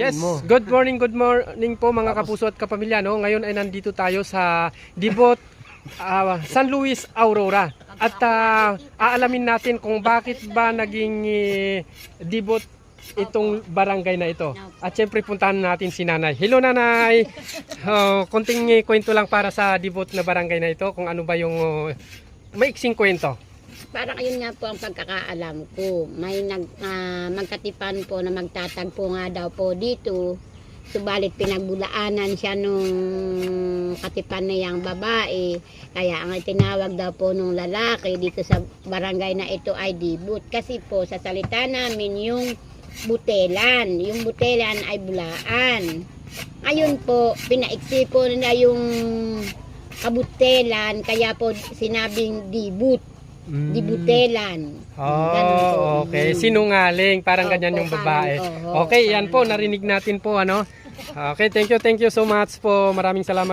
Yes, mo. good morning, good morning po mga kapuso at kapamilya. No? Ngayon ay nandito tayo sa Dibot, ah, San Luis, Aurora. At ah, aalamin natin kung bakit ba naging eh, Dibot itong barangay na ito. At syempre puntahan natin si Nanay. Hello Nanay! Oh, konting eh, kwento lang para sa Dibot na barangay na ito kung ano ba yung oh, maiksing kwento. Parang ayun nga po ang pagkakaalam ko. May nag, ah, magkatipan po na magtatagpo nga daw po dito. Subalit pinagbulaanan siya nung katipan na yung babae. Kaya ang tinawag daw po nung lalaki dito sa barangay na ito ay dibut. Kasi po sa salita namin yung butelan. Yung butelan ay bulaan. Ngayon po, pinaiksi po na yung kabutelan. Kaya po sinabing dibut. Mm. Dibutelan. Oh, okay. Sinungaling, parang Opo, ganyan yung parang, babae. oho, Okay, yan parang po, narinig natin po ano. Okay, thank you, thank you so much po. Maraming salamat.